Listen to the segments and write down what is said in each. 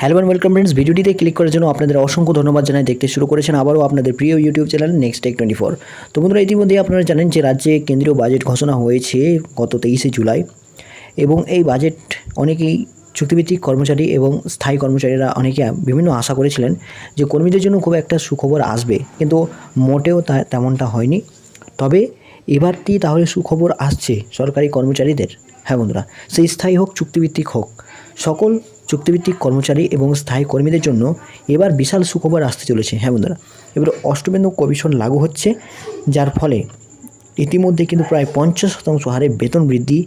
Hello and welcome friends ভিডিওটিতে click করার জন্য আপনাদের অসংখ্য ধন্যবাদ জানাই। দেখতে শুরু করেছেন আবারও আপনাদের প্রিয় YouTube channel next tech twenty four তো বন্ধুরা, ইতিমধ্যেই আপনারা জানেন যে রাজ্যে কেন্দ্রীয় বাজেট ঘোষণা হয়েছে গত তেইশে জুলাই। এবং এই বাজেট অনেকেই চুক্তিভিত্তিক কর্মচারী এবং স্থায়ী কর্মচারীরা অনেকে বিভিন্ন আশা করেছিলেন যে কর্মীদের জন্য খুব একটা সুখবর আসবে। কিন্তু মোটেও তা তেমনটা হয়নি। তবে এবারটি তাহলে সুখবর আসছে সরকারি কর্মচারীদের? হ্যাঁ বন্ধুরা, সেই স্থায়ী হোক, চুক্তিভিত্তিক হোক সকল চুক্তিভিত্তিক কর্মচারী এবং স্থায়ী কর্মীদের জন্য এবার বিশাল সুখবর আসতে চলেছে। হ্যাঁ বন্ধুরা, এবার অষ্টমেন্দ্র কমিশন লাগু হচ্ছে, যার ফলে ইতিমধ্যে কিন্তু প্রায় পঞ্চাশ শতাংশ হারে বেতন বৃদ্ধি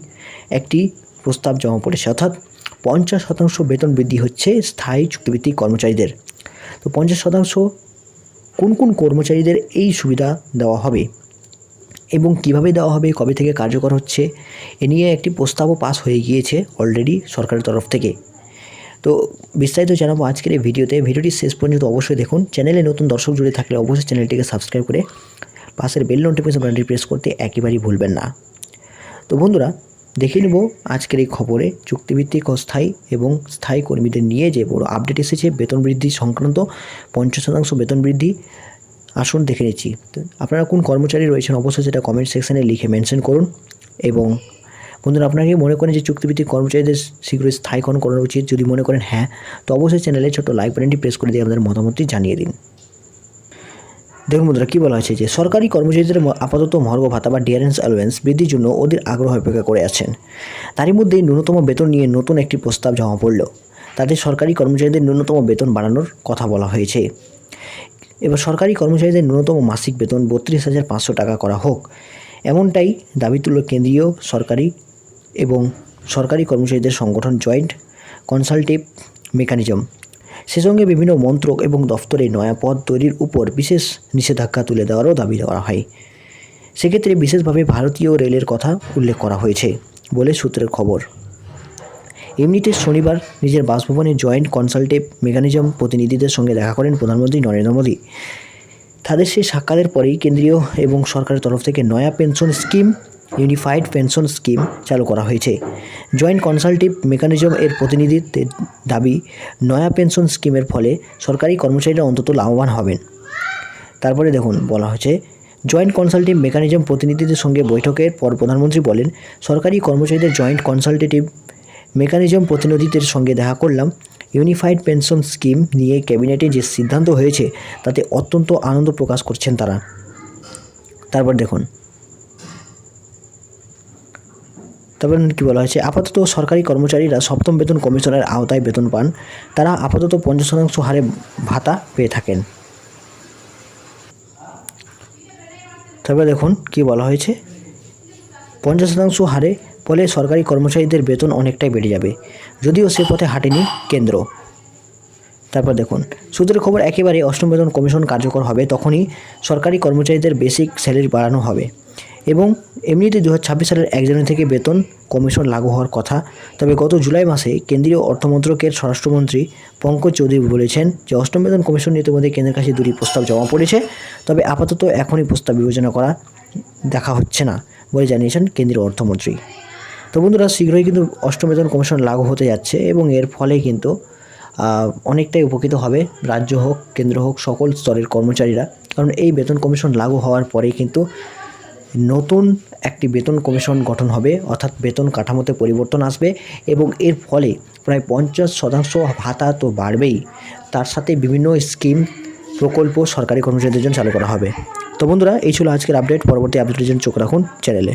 একটি প্রস্তাব জমা পড়েছে। অর্থাৎ পঞ্চাশ শতাংশ বেতন বৃদ্ধি হচ্ছে স্থায়ী চুক্তিভিত্তিক কর্মচারীদের। তো পঞ্চাশ শতাংশ কোন কোন কর্মচারীদের এই সুবিধা দেওয়া হবে? এবং কীভাবে দেওয়া হবে, কবে থেকে কার্যকর হচ্ছে, এ নিয়ে একটি প্রস্তাবও পাস হয়ে গিয়েছে অলরেডি সরকারের তরফ থেকে। তো বিস্তারিত জানাব আজকের এই ভিডিওতে। ভিডিওটি শেষ পর্যন্ত অবশ্যই দেখুন। চ্যানেলে নতুন দর্শক জুড়ে থাকলে অবশ্যই চ্যানেলটিকে সাবস্ক্রাইব করে পাশের বেল নোটিফিকেশন বাটনটি প্রেস করতে একেবারেই ভুলবেন না। তো বন্ধুরা, দেখে নেব আজকের এই খবরে চুক্তিভিত্তিক অস্থায়ী এবং স্থায়ী কর্মীদের নিয়ে যে বড় আপডেট এসেছে, বেতন বৃদ্ধি সংক্রান্ত পঞ্চাশ শতাংশ বেতন বৃদ্ধি আসুন দেখে নিচ্ছি। আপনারা কোন কর্মচারী রয়েছেন অবশ্যই সেটা কমেন্ট সেকশানে লিখে মেনশন করুন এবং বন্ধুরা আপনাকে মনে করেন যে চুক্তিভিত্তিক কর্মচারীদের শীঘ্রই স্থায়ীকরণ করা উচিত? যদি মনে করেন হ্যাঁ তো অবশ্যই চ্যানেলে ছোটো লাইক বাটনটি প্রেস করে দিয়ে আপনাদের মতামতটি জানিয়ে দিন। দেখুন বন্ধুরা, কী বলা হয়েছে যে সরকারি কর্মচারীদের আপাতত মর্গ ভাতা বা ডিয়ারেন্স অ্যালোয়েন্স বৃদ্ধির জন্য ওদের আগ্রহ অপেক্ষা করে আছেন। তারই মধ্যেই ন্যূনতম বেতন নিয়ে নতুন একটি প্রস্তাব জমা পড়ল। তাদের সরকারি কর্মচারীদের ন্যূনতম বেতন বাড়ানোর কথা বলা হয়েছে। এবার সরকারি কর্মচারীদের ন্যূনতম মাসিক বেতন বত্রিশ হাজার পাঁচশো টাকা করা হোক। এমনটাই দাবি তুলল কেন্দ্রীয় সরকারি এবং সরকারি কর্মচারীদের সংগঠন জয়েন্ট কনসালটেটিভ মেকানিজম। সে সঙ্গে বিভিন্ন মন্ত্রক এবং দফতরে নয়া পদ তৈরির উপর বিশেষ নিষেধাজ্ঞা তুলে দেওয়ারও দাবি করা হয়। সেক্ষেত্রে বিশেষভাবে ভারতীয় রেলের কথা উল্লেখ করা হয়েছে বলে সূত্রের খবর। এমনিতে শনিবার নিজের বাসভবনে জয়েন্ট কনসালটেটিভ মেকানিজম প্রতিনিধিদের সঙ্গে দেখা করেন প্রধানমন্ত্রী নরেন্দ্র মোদী। তাদের সেই সাক্ষাতের পরেই কেন্দ্রীয় এবং সরকারের তরফ থেকে নয়া pension scheme, unified pension scheme চালু করা হয়েছে। জয়েন্ট কনসালটেটিভ মেকানিজম এর প্রতিনিধিত্বের দাবি, নয়া পেনশন স্কিমের ফলে সরকারি কর্মচারীরা অন্তত লাভবান হবেন। তারপরে দেখুন, বলা হয়েছে, জয়েন্ট কনসালটেটিভ মেকানিজম প্রতিনিধিদের সঙ্গে বৈঠকের পর প্রধানমন্ত্রী বলেন, সরকারি কর্মচারীদের জয়েন্ট কনসালটেটিভ মেকানিজম প্রতিনিধিদের সঙ্গে দেখা করলাম। ইউনিফাইড পেনশন স্কিম নিয়ে ক্যাবিনেটে যে সিদ্ধান্ত হয়েছে, তাতে অত্যন্ত আনন্দ প্রকাশ করছেন তারা। তারপর দেখুন। তারপর কী বলা হয়েছে? আপাতত সরকারি কর্মচারীরা সপ্তম বেতন কমিশনের আওতায় বেতন পান। তারা আপাতত পঞ্চাশ শতাংশ হারে ভাতা পেয়ে থাকেন। তারপরে দেখুন কি বলা হয়েছে? পঞ্চাশ শতাংশ হারে ফলে সরকারি কর্মচারীদের বেতন অনেকটাই বেড়ে যাবে। যদিও সে পথে হাঁটেনি কেন্দ্র। তারপর দেখুন, সূত্রের খবর একেবারে অষ্টম বেতন কমিশন কার্যকর হবে, তখনই সরকারি কর্মচারীদের বেসিক স্যালারি বাড়ানো হবে। এবং এমনিতে দু হাজার ছাব্বিশ সালের এক জানুয়ারি থেকে বেতন কমিশন লাগু হওয়ার কথা, তবে গত জুলাই মাসে কেন্দ্রীয় অর্থমন্ত্রকের স্বরাষ্ট্রমন্ত্রী পঙ্কজ চৌধুরী বলেছেন যে, অষ্টম বেতন কমিশন ইতিমধ্যে কেন্দ্রের কাছে দুটি প্রস্তাব জমা পড়েছে, তবে আপাতত এখনই প্রস্তাব বিবেচনা করা দেখা হচ্ছে না বলে জানিয়েছেন কেন্দ্রীয় অর্থমন্ত্রী। তো বন্ধুরা শীঘ্রই কিন্তু অষ্টম বেতন কমিশন লাগু হতে যাচ্ছে এবং এর ফলে কিন্তু অনেকটাই উপকৃত হবে রাজ্য হোক, কেন্দ্র হোক, সকল স্তরের কর্মচারীরা। কারণ এই বেতন কমিশন লাগু হওয়ার পরেই কিন্তু নতুন একটি বেতন কমিশন গঠন হবে, অর্থাৎ বেতন কাঠামোতে পরিবর্তন আসবে এবং এর ফলে প্রায় পঞ্চাশ শতাংশ ভাতা তো বাড়বেই। তার সাথে বিভিন্ন স্কিম প্রকল্প সরকারি কর্মচারীদের জন্য চালু করা হবে। তো বন্ধুরা, এই ছিল আজকের আপডেট পরবর্তী আপডেটের জন্য চোখ রাখুন চ্যানেলে